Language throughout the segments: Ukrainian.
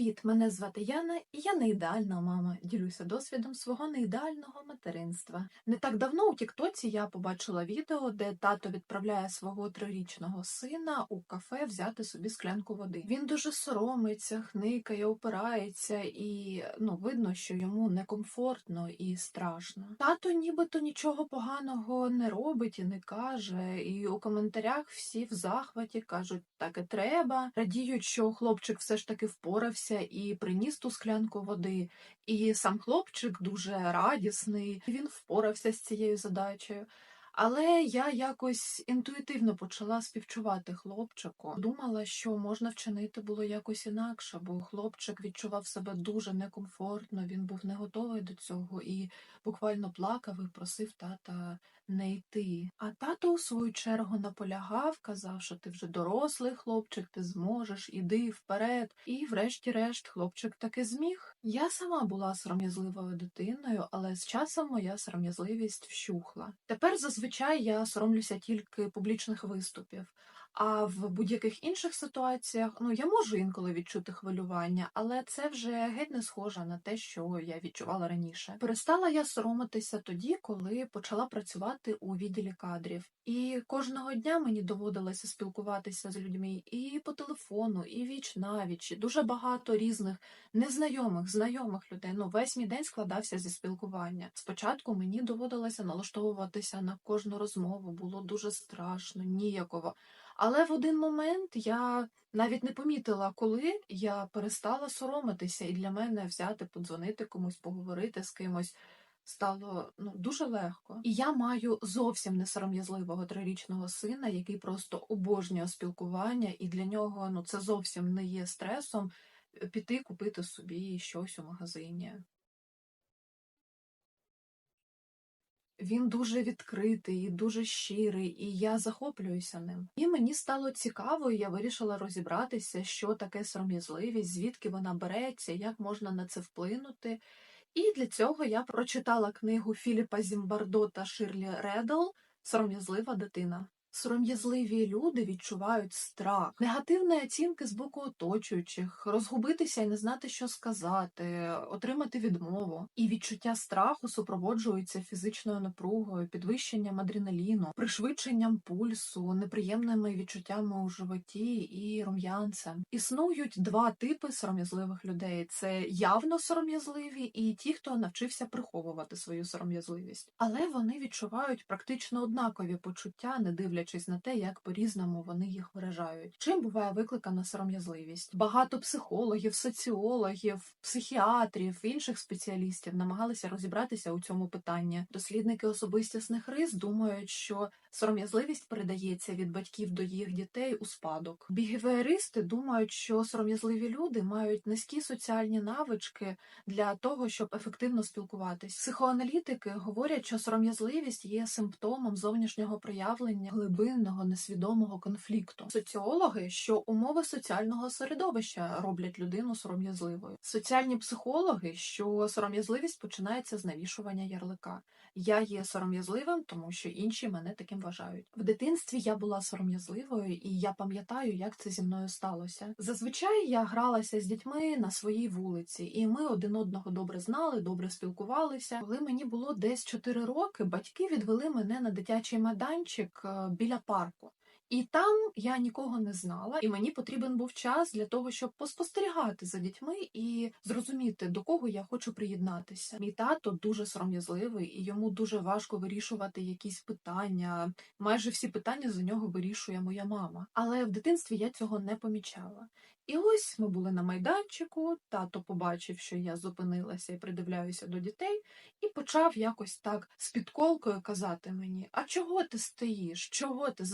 Привіт, мене звати Яна, і я не ідеальна мама. Ділюся досвідом свого неідеального материнства. Не так давно у Тіктоці я побачила відео, де тато відправляє свого трирічного сина у кафе взяти собі склянку води. Він дуже соромиться, хникає, опирається, і ну видно, що йому некомфортно і страшно. Тато нібито нічого поганого не робить і не каже. І у коментарях всі в захваті кажуть, так і треба. Радіють, що хлопчик все ж таки впорався і приніс ту склянку води. І сам хлопчик дуже радісний, він впорався з цією задачею. Але я якось інтуїтивно почала співчувати хлопчику. Думала, що можна вчинити було якось інакше, бо хлопчик відчував себе дуже некомфортно, він був не готовий до цього і буквально плакав і просив тата не йти. А тато, у свою чергу, наполягав, казав, що ти вже дорослий хлопчик, ти зможеш, іди вперед. І, врешті-решт, хлопчик таки зміг. Я сама була сором'язливою дитиною, але з часом моя сором'язливість вщухла. Тепер зазвичай я соромлюся тільки публічних виступів. А в будь-яких інших ситуаціях ну я можу інколи відчути хвилювання, але це вже геть не схоже на те, що я відчувала раніше. Перестала я соромитися тоді, коли почала працювати у відділі кадрів, і кожного дня мені доводилося спілкуватися з людьми і по телефону, і віч навіч, і дуже багато різних незнайомих, знайомих людей. Ну весь мій день складався зі спілкування. Спочатку мені доводилося налаштовуватися на кожну розмову, було дуже страшно, ніяково. Але в один момент я навіть не помітила, коли я перестала соромитися, і для мене взяти, подзвонити комусь, поговорити з кимось стало ну дуже легко. І я маю зовсім несором'язливого трирічного сина, який просто обожнює спілкування, і для нього ну це зовсім не є стресом е, піти купити собі щось у магазині. Він дуже відкритий, і дуже щирий, і я захоплююся ним. І мені стало цікаво, і я вирішила розібратися, що таке сором'язливість, звідки вона береться, як можна на це вплинути. І для цього я прочитала книгу Філіпа Зімбардо та Ширлі Редл Сором'язлива дитина. Сором'язливі люди відчувають страх, негативні оцінки з боку оточуючих, розгубитися і не знати, що сказати, отримати відмову. І відчуття страху супроводжуються фізичною напругою, підвищенням адреналіну, пришвидшенням пульсу, неприємними відчуттями у животі і рум'янцем. Існують два типи сором'язливих людей: це явно сором'язливі і ті, хто навчився приховувати свою сором'язливість, але вони відчувають практично однакові почуття, не дивлячись дивлячись на те, як по-різному вони їх виражають. Чим буває викликана сором'язливість? Багато психологів, соціологів, психіатрів, інших спеціалістів намагалися розібратися у цьому питанні. Дослідники особистісних рис думають, що сором'язливість передається від батьків до їх дітей у спадок. Бігевіористи думають, що сором'язливі люди мають низькі соціальні навички для того, щоб ефективно спілкуватись. Психоаналітики говорять, що сором'язливість є симптомом зовнішнього проявлення глибинного несвідомого конфлікту. Соціологи, що умови соціального середовища роблять людину сором'язливою. Соціальні психологи, що сором'язливість починається з навішування ярлика. Я є сором'язливим, тому що інші мене таким вважають. В дитинстві я була сором'язливою, і я пам'ятаю, як це зі мною сталося. Зазвичай я гралася з дітьми на своїй вулиці, і ми один одного добре знали, добре спілкувалися. Коли мені було десь 4 роки, батьки відвели мене на дитячий майданчик е, біля парку. І там я нікого не знала, і мені потрібен був час для того, щоб поспостерігати за дітьми і зрозуміти, до кого я хочу приєднатися. Мій тато дуже сором'язливий, і йому дуже важко вирішувати якісь питання. Майже всі питання за нього вирішує моя мама. Але в дитинстві я цього не помічала. І ось ми були на майданчику, тато побачив, що я зупинилася і придивляюся до дітей, і почав якось так з підколкою казати мені: А чого ти стоїш? Чого ти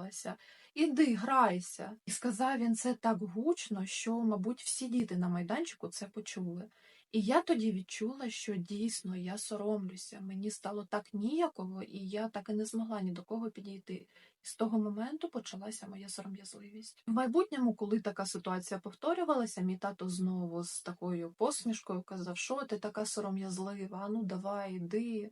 засоромилася? Іди, грайся. І сказав він це так гучно, що, мабуть, всі діти на майданчику це почули. І я тоді відчула, що дійсно я соромлюся. Мені стало так ніяково, і я так і не змогла ні до кого підійти. І з того моменту почалася моя сором'язливість. В майбутньому, коли така ситуація повторювалася, мій тато знову з такою посмішкою казав, що ти така сором'язлива, ну давай, йди.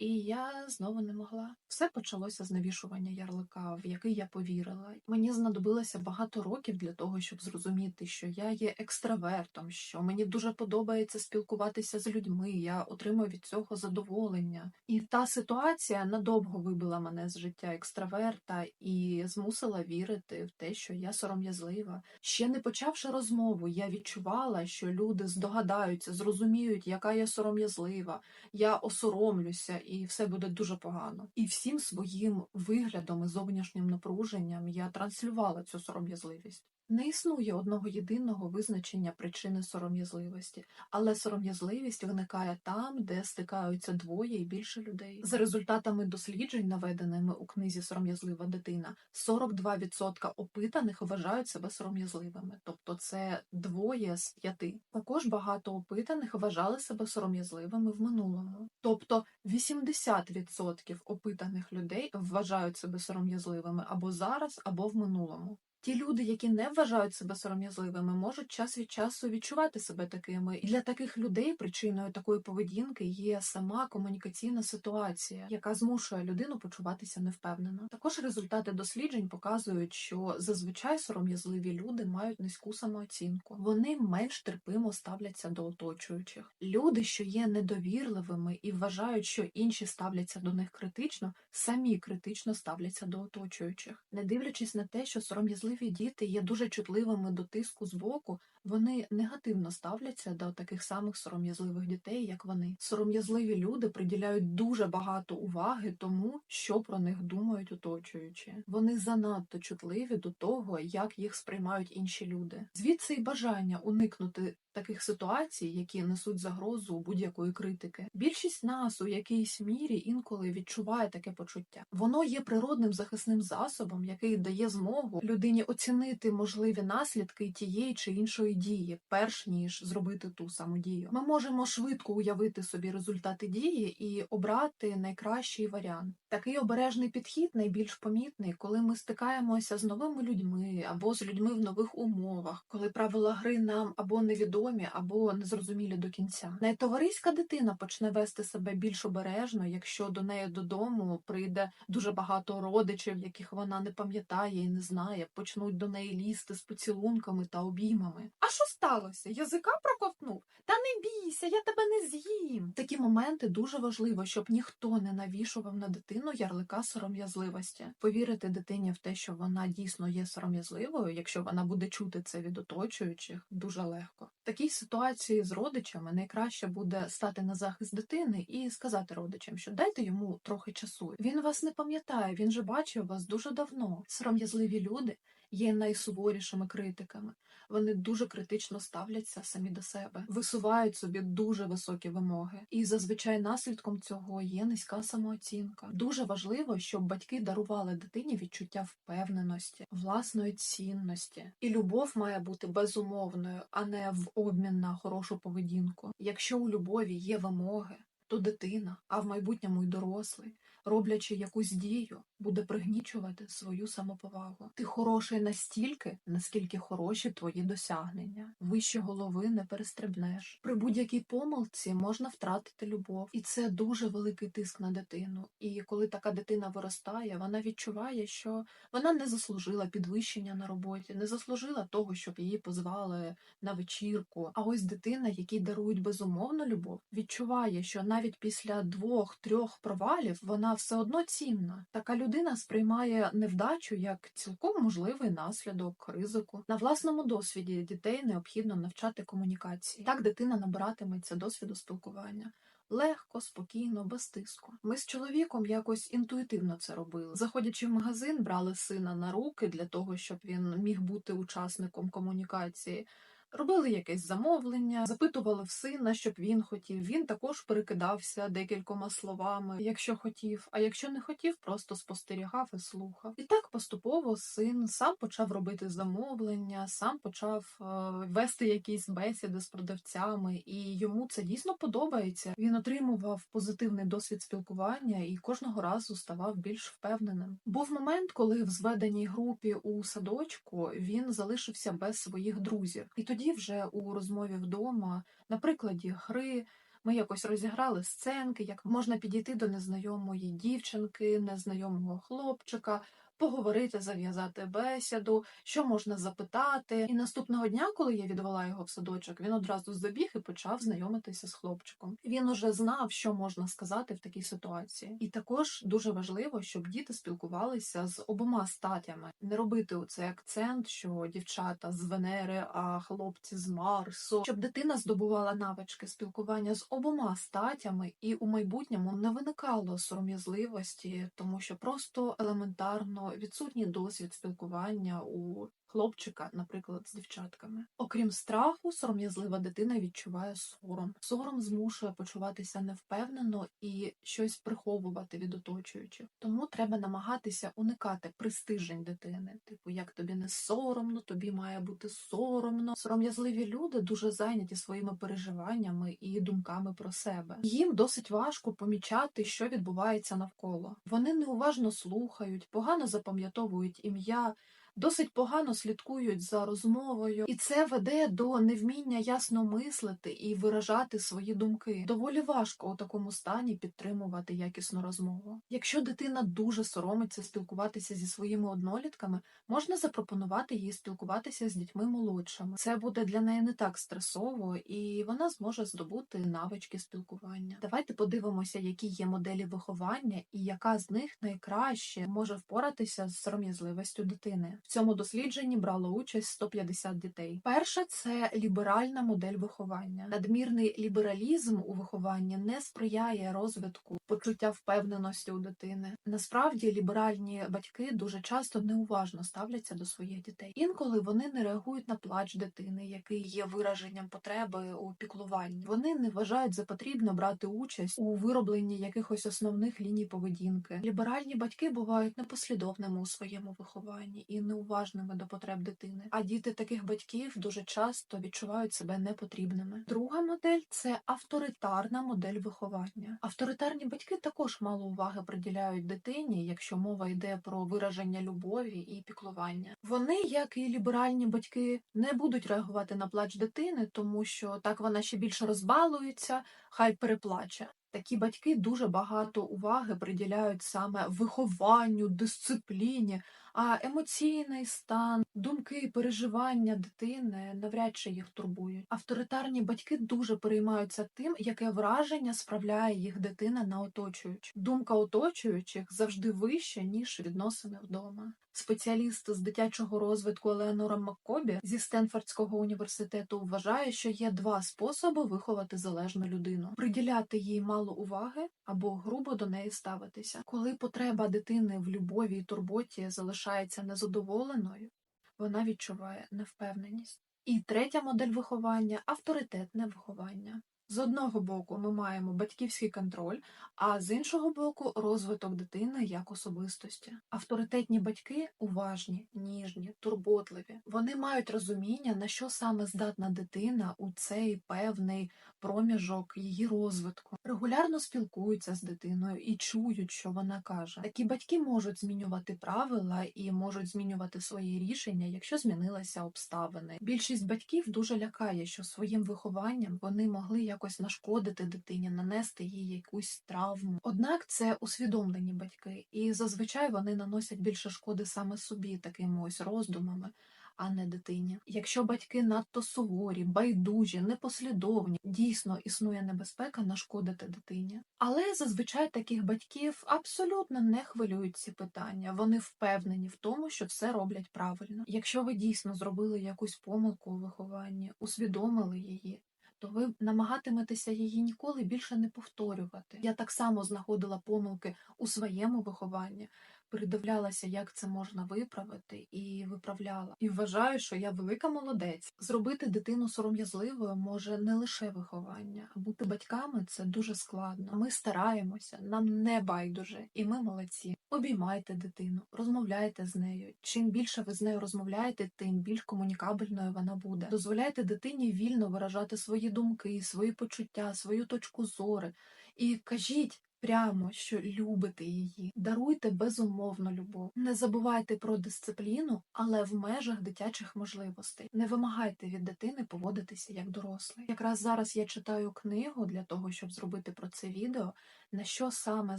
І я знову не могла. Все почалося з навішування ярлика, в який я повірила. Мені знадобилося багато років для того, щоб зрозуміти, що я є екстравертом, що мені дуже подобається спілкуватися з людьми. Я отримую від цього задоволення. І та ситуація надовго вибила мене з життя екстраверта і змусила вірити в те, що я сором'язлива. Ще не почавши розмову, я відчувала, що люди здогадаються, зрозуміють, яка я сором'язлива. Я осоромлюся, і все буде дуже погано. І всім своїм виглядом і зовнішнім напруженням я транслювала цю сором'язливість. Не існує одного єдиного визначення причини сором'язливості, але сором'язливість виникає там, де стикаються двоє і більше людей. За результатами досліджень, наведеними у книзі Сором'язлива дитина, 42% опитаних вважають себе сором'язливими, тобто це двоє з п'яти. Також багато опитаних вважали себе сором'язливими в минулому, тобто 80% опитаних людей вважають себе сором'язливими або зараз, або в минулому. Ті люди, які не вважають себе сором'язливими, можуть час від часу відчувати себе такими. І для таких людей причиною такої поведінки є сама комунікаційна ситуація, яка змушує людину почуватися невпевнено. Також результати досліджень показують, що зазвичай сором'язливі люди мають низьку самооцінку. Вони менш терпимо ставляться до оточуючих. Люди, що є недовірливими і вважають, що інші ставляться до них критично, самі критично ставляться до оточуючих, не дивлячись на те, що сором'язливі Сором'язливі діти є дуже чутливими до тиску з боку, вони негативно ставляться до таких самих сором'язливих дітей, як вони. Сором'язливі люди приділяють дуже багато уваги тому, що про них думають оточуючі. Вони занадто чутливі до того, як їх сприймають інші люди. Звідси й бажання уникнути таких ситуацій, які несуть загрозу будь-якої критики. Більшість нас у якійсь мірі інколи відчуває таке почуття. Воно є природним захисним засобом, який дає змогу людині оцінити можливі наслідки тієї чи іншої дії, перш ніж зробити ту саму дію. Ми можемо швидко уявити собі результати дії і обрати найкращий варіант. Такий обережний підхід найбільш помітний, коли ми стикаємося з новими людьми або з людьми в нових умовах, коли правила гри нам або невідомі, або незрозумілі до кінця. Найтовариська дитина почне вести себе більш обережно, якщо до неї додому прийде дуже багато родичів, яких вона не пам'ятає і не знає, почнуть до неї лізти з поцілунками та обіймами. А що сталося? Язика проковтнув? Та не бійся, я тебе не з'їм. Такі моменти дуже важливо, щоб ніхто не навішував на дитину ярлика сором'язливості. Повірити дитині в те, що вона дійсно є сором'язливою, якщо вона буде чути це від оточуючих, дуже легко. В такій ситуації з родичами найкраще буде стати на захист дитини і сказати родичам, що дайте йому трохи часу. Він вас не пам'ятає, він же бачив вас дуже давно. Сором'язливі люди є найсуворішими критиками. Вони дуже критично ставляться самі до себе, висувають собі дуже високі вимоги, і зазвичай наслідком цього є низька самооцінка. Дуже важливо, щоб батьки дарували дитині відчуття впевненості, власної цінності, і любов має бути безумовною, а не в обмін на хорошу поведінку. Якщо у любові є вимоги, то дитина, а в майбутньому й дорослий, роблячи якусь дію, буде пригнічувати свою самоповагу. Ти хороший настільки, наскільки хороші твої досягнення. Вище голови не перестрибнеш. При будь-якій помилці можна втратити любов, і це дуже великий тиск на дитину. І коли така дитина виростає, вона відчуває, що вона не заслужила підвищення на роботі, не заслужила того, щоб її позвали на вечірку. А ось дитина, якій дарують безумовну любов, відчуває, що навіть після двох-трьох провалів вона все одно цінна. Така людина сприймає невдачу як цілком можливий наслідок ризику. На власному досвіді дітей необхідно навчати комунікації. Так дитина набиратиметься досвіду спілкування. Легко, спокійно, без тиску. Ми з чоловіком якось інтуїтивно це робили. Заходячи в магазин, брали сина на руки для того, щоб він міг бути учасником комунікації. Робили якесь замовлення, запитували в сина, щоб він хотів. Він також перекидався декількома словами, якщо хотів. А якщо не хотів, просто спостерігав і слухав. І так поступово син сам почав робити замовлення, сам почав е, вести якісь бесіди з продавцями, і йому це дійсно подобається. Він отримував позитивний досвід спілкування і кожного разу ставав більш впевненим. Був момент, коли в зведеній групі у садочку він залишився без своїх друзів, і тоді вже у розмові вдома, на прикладі гри, Ми якось розіграли сценки, як можна підійти до незнайомої дівчинки, незнайомого хлопчика, поговорити, зав'язати бесіду, що можна запитати. І наступного дня, коли я відвела його в садочок, він одразу забіг і почав знайомитися з хлопчиком. Він уже знав, що можна сказати в такій ситуації. І також дуже важливо, щоб діти спілкувалися з обома статями, не робити оцей акцент, що дівчата з Венери, а хлопці з Марсу, щоб дитина здобувала навички спілкування з обома статями, і у майбутньому не виникало сором'язливості, тому що просто елементарно відсутній досвід спілкування у хлопчика, наприклад, з дівчатками. Окрім страху, сором'язлива дитина відчуває сором. Сором змушує почуватися невпевнено і щось приховувати від оточуючих. Тому треба намагатися уникати пристижень дитини. Типу, як тобі не соромно, тобі має бути соромно. Сором'язливі люди дуже зайняті своїми переживаннями і думками про себе. Їм досить важко помічати, що відбувається навколо. Вони неуважно слухають, погано запам'ятовують ім'я. Досить погано слідкують за розмовою, і це веде до невміння ясно мислити і виражати свої думки. Доволі важко у такому стані підтримувати якісну розмову. Якщо дитина дуже соромиться спілкуватися зі своїми однолітками, можна запропонувати їй спілкуватися з дітьми молодшими. Це буде для неї не так стресово, і вона зможе здобути навички спілкування. Давайте подивимося, які є моделі виховання і яка з них найкраще може впоратися з сором'язливістю дитини. Цьому дослідженні брало участь 150 дітей. Перша це ліберальна модель виховання. Надмірний лібералізм у вихованні не сприяє розвитку почуття впевненості у дитини. Насправді ліберальні батьки дуже часто неуважно ставляться до своїх дітей. Інколи вони не реагують на плач дитини, який є вираженням потреби у піклуванні. Вони не вважають за потрібно брати участь у виробленні якихось основних ліній поведінки. Ліберальні батьки бувають непослідовними у своєму вихованні і неуважними до потреб дитини. А діти таких батьків дуже часто відчувають себе непотрібними. Друга модель це авторитарна модель виховання. Авторитарні батьки також мало уваги приділяють дитині, якщо мова йде про вираження любові і піклування. Вони, як і ліберальні батьки, не будуть реагувати на плач дитини, тому що так вона ще більше розбалується, хай переплаче. Такі батьки дуже багато уваги приділяють саме вихованню, дисципліні, а емоційний стан, думки і переживання дитини навряд чи їх турбують. Авторитарні батьки дуже переймаються тим, яке враження справляє їх дитина на оточуючих. Думка оточуючих завжди вища, ніж відносини вдома. Спеціаліст з дитячого розвитку Елеонора Маккобі зі Стенфордського університету вважає, що є два способи виховати залежну людину: приділяти їй мало уваги або грубо до неї ставитися. Коли потреба дитини в любові і турботі залишається незадоволеною, вона відчуває невпевненість. І третя модель виховання авторитетне виховання. З одного боку ми маємо батьківський контроль, а з іншого боку розвиток дитини як особистості. Авторитетні батьки уважні, ніжні, турботливі. Вони мають розуміння, на що саме здатна дитина у цей певний проміжок її розвитку. Регулярно спілкуються з дитиною і чують, що вона каже. Такі батьки можуть змінювати правила і можуть змінювати свої рішення, якщо змінилися обставини. Більшість батьків дуже лякає, що своїм вихованням вони могли якось нашкодити дитині, нанести їй якусь травму. Однак це усвідомлені батьки, і зазвичай вони наносять більше шкоди саме собі такими ось роздумами. А не дитині. Якщо батьки надто суворі, байдужі, непослідовні, дійсно існує небезпека нашкодити дитині. Але зазвичай таких батьків абсолютно не хвилюють ці питання. Вони впевнені в тому, що все роблять правильно. Якщо ви дійсно зробили якусь помилку у вихованні, усвідомили її. То ви намагатиметеся її ніколи більше не повторювати. Я так само знаходила помилки у своєму вихованні, передивлялася, як це можна виправити, і виправляла. І вважаю, що я велика молодець. Зробити дитину сором'язливою може не лише виховання, а бути батьками це дуже складно. Ми стараємося, нам не байдуже, і ми молодці. Обіймайте дитину, розмовляйте з нею. Чим більше ви з нею розмовляєте, тим більш комунікабельною вона буде. Дозволяйте дитині вільно виражати свої думки, свої почуття, свою точку зору. І кажіть, прямо, що любите її, даруйте безумовну любов. Не забувайте про дисципліну, але в межах дитячих можливостей. Не вимагайте від дитини поводитися як дорослий. Якраз зараз я читаю книгу для того, щоб зробити про це відео, на що саме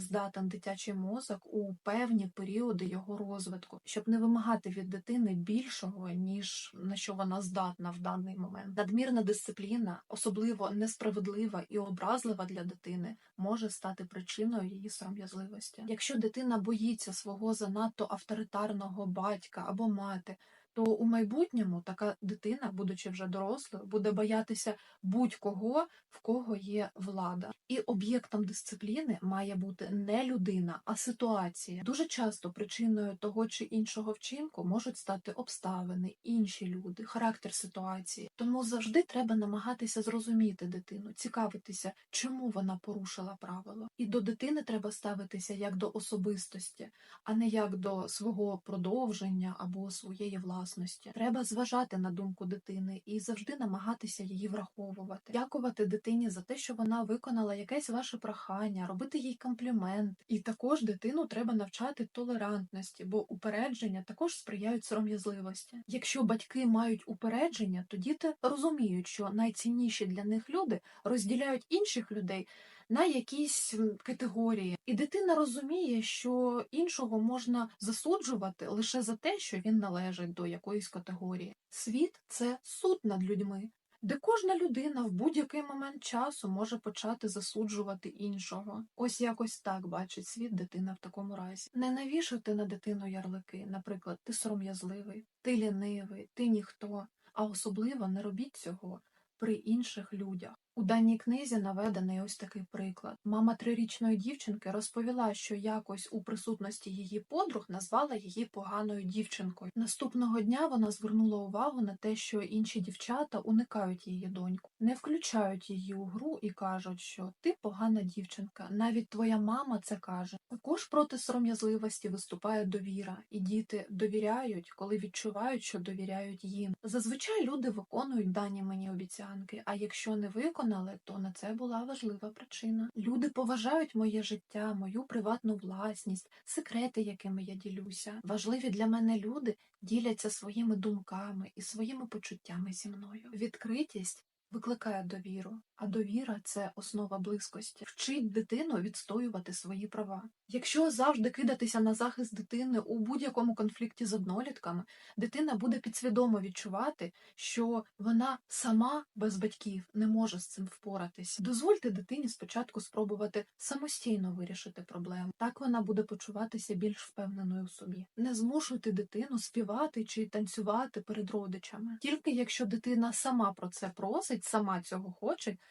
здатен дитячий мозок у певні періоди його розвитку, щоб не вимагати від дитини більшого, ніж на що вона здатна в даний момент. Надмірна дисципліна, особливо несправедлива і образлива для дитини, може стати причиною її сором'язливості. Якщо дитина боїться свого занадто авторитарного батька або мати, то у майбутньому така дитина, будучи вже дорослою, буде боятися будь-кого, в кого є влада. І об'єктом дисципліни має бути не людина, а ситуація. Дуже часто причиною того чи іншого вчинку можуть стати обставини, інші люди, характер ситуації. Тому завжди треба намагатися зрозуміти дитину, цікавитися, чому вона порушила правило. І до дитини треба ставитися як до особистості, а не як до свого продовження або своєї власності. Треба зважати на думку дитини і завжди намагатися її враховувати, дякувати дитині за те, що вона виконала якесь ваше прохання, робити їй комплімент. І також дитину треба навчати толерантності, бо упередження також сприяють сором'язливості. Якщо батьки мають упередження, то діти розуміють, що найцінніші для них люди розділяють інших людей на якісь категорії, і дитина розуміє, що іншого можна засуджувати лише за те, що він належить до якоїсь категорії. Світ це суд над людьми, де кожна людина в будь-який момент часу може почати засуджувати іншого. Ось якось так бачить світ дитина в такому разі. Не навішуйте на дитину ярлики, наприклад, ти сором'язливий, ти лінивий, ти ніхто, а особливо не робіть цього при інших людях. У даній книзі наведений ось такий приклад. Мама трирічної дівчинки розповіла, що якось у присутності її подруг назвала її поганою дівчинкою. Наступного дня вона звернула увагу на те, що інші дівчата уникають її доньку, не включають її у гру і кажуть, що ти погана дівчинка. Навіть твоя мама це каже. Також проти сором'язливості виступає довіра, і діти довіряють, коли відчувають, що довіряють їм. Зазвичай люди виконують дані мені обіцянки, а якщо не виконують, виконали, то на це була важлива причина. Люди поважають моє життя, мою приватну власність, секрети, якими я ділюся. Важливі для мене люди діляться своїми думками і своїми почуттями зі мною. Відкритість викликає довіру, а довіра це основа близькості. Вчить дитину відстоювати свої права. Якщо завжди кидатися на захист дитини у будь-якому конфлікті з однолітками, дитина буде підсвідомо відчувати, що вона сама без батьків не може з цим впоратись. Дозвольте дитині спочатку спробувати самостійно вирішити проблему. Так вона буде почуватися більш впевненою в собі. Не змушуйте дитину співати чи танцювати перед родичами. Тільки якщо дитина сама про це просить, сама цього хоче,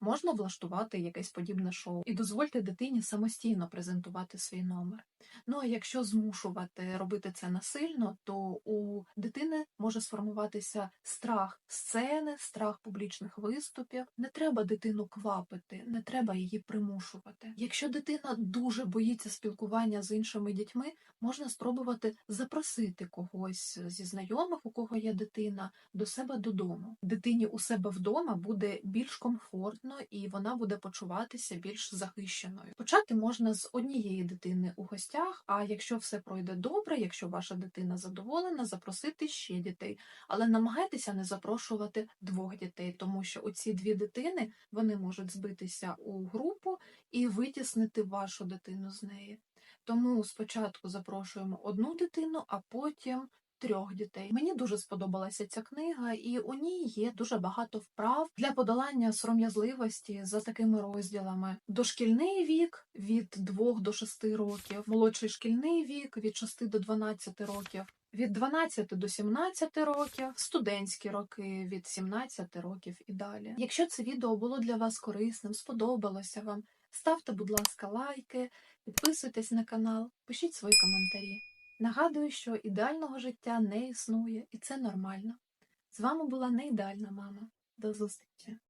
можна влаштувати якесь подібне шоу і дозвольте дитині самостійно презентувати свій номер. Ну а якщо змушувати робити це насильно, то у дитини може сформуватися страх сцени, страх публічних виступів. Не треба дитину квапити, не треба її примушувати. Якщо дитина дуже боїться спілкування з іншими дітьми, можна спробувати запросити когось зі знайомих, у кого є дитина, до себе додому. Дитині у себе вдома буде більш комфортно і вона буде почуватися більш захищеною. Почати можна з однієї дитини у гостях. А якщо все пройде добре, якщо ваша дитина задоволена, запросити ще дітей, але намагайтеся не запрошувати двох дітей, тому що оці дві дитини вони можуть збитися у групу і витіснити вашу дитину з неї. Тому спочатку запрошуємо одну дитину, а потім трьох дітей. Мені дуже сподобалася ця книга, і у ній є дуже багато вправ для подолання сором'язливості за такими розділами: дошкільний вік від 2 до 6 років, молодший шкільний вік від 6 до 12 років. Від 12 до 17 років, студентські роки від 17 років і далі. Якщо це відео було для вас корисним, сподобалося вам, ставте, будь ласка, лайки, підписуйтесь на канал, пишіть свої коментарі. Нагадую, що ідеального життя не існує, і це нормально. З вами була не ідеальна мама. До зустрічі!